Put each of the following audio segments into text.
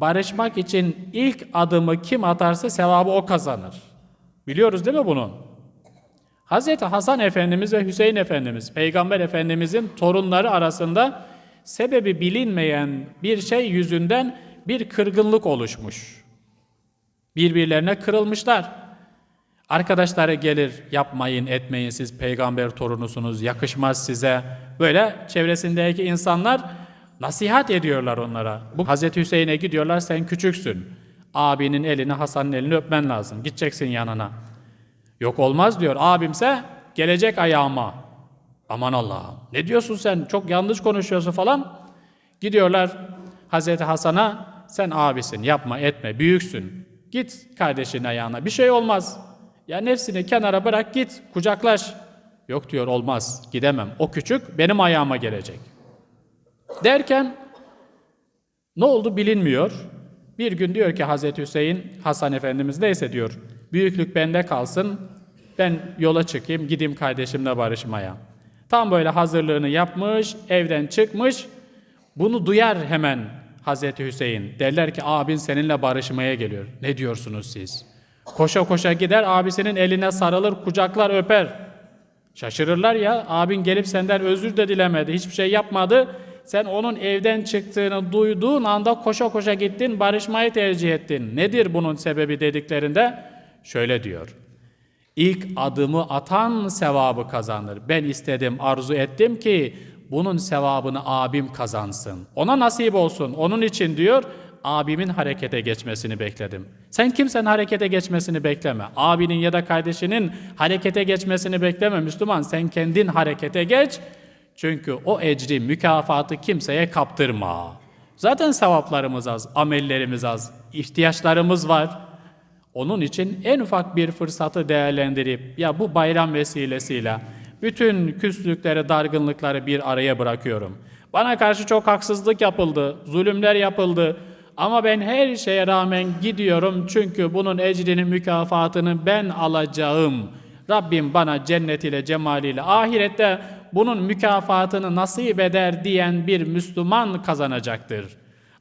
barışmak için ilk adımı kim atarsa sevabı o kazanır. Biliyoruz değil mi bunu? Hazreti Hasan Efendimiz ve Hüseyin Efendimiz, Peygamber Efendimizin torunları arasında sebebi bilinmeyen bir şey yüzünden bir kırgınlık oluşmuş. Birbirlerine kırılmışlar. Arkadaşları gelir, yapmayın, etmeyin siz peygamber torunusunuz, yakışmaz size. Böyle çevresindeki insanlar nasihat ediyorlar onlara. Bu Hazreti Hüseyin'e gidiyorlar, sen küçüksün. Abinin elini, Hasan'ın elini öpmen lazım. Gideceksin yanına. Yok olmaz diyor. Abimse gelecek ayağıma. Aman Allah'ım. Ne diyorsun sen? Çok yanlış konuşuyorsun falan. Gidiyorlar Hazreti Hasan'a sen abisin yapma etme büyüksün. Git kardeşin ayağına bir şey olmaz. Ya nefsini kenara bırak git kucaklaş. Yok diyor olmaz gidemem. O küçük benim ayağıma gelecek. Derken ne oldu bilinmiyor. Bir gün diyor ki Hazreti Hüseyin, Hasan Efendimiz neyse diyor, büyüklük bende kalsın, ben yola çıkayım, gideyim kardeşimle barışmaya. Tam böyle hazırlığını yapmış, evden çıkmış, bunu duyar hemen Hazreti Hüseyin. Derler ki abin seninle barışmaya geliyor. Ne diyorsunuz siz? Koşa koşa gider, abisinin eline sarılır, kucaklar, öper. Şaşırırlar ya abin gelip senden özür de dilemedi, hiçbir şey yapmadı. Sen onun evden çıktığını duyduğun anda koşa koşa gittin, barışmayı tercih ettin. Nedir bunun sebebi dediklerinde şöyle diyor. İlk adımı atan sevabı kazanır. Ben istedim, arzu ettim ki bunun sevabını abim kazansın. Ona nasip olsun. Onun için diyor abimin harekete geçmesini bekledim. Sen kimsenin harekete geçmesini bekleme. Abinin ya da kardeşinin harekete geçmesini bekleme Müslüman. Sen kendin harekete geç. Çünkü o ecri, mükafatı kimseye kaptırma. Zaten sevaplarımız az, amellerimiz az, ihtiyaçlarımız var. Onun için en ufak bir fırsatı değerlendirip ya bu bayram vesilesiyle bütün küslükleri, dargınlıkları bir araya bırakıyorum. Bana karşı çok haksızlık yapıldı, zulümler yapıldı. Ama ben her şeye rağmen gidiyorum çünkü bunun ecrinin mükafatını ben alacağım. Rabbim bana cennetiyle, cemaliyle, ahirette bunun mükafatını nasip eder diyen bir Müslüman kazanacaktır.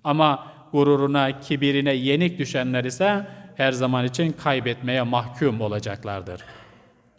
Ama gururuna, kibirine yenik düşenler ise her zaman için kaybetmeye mahkum olacaklardır.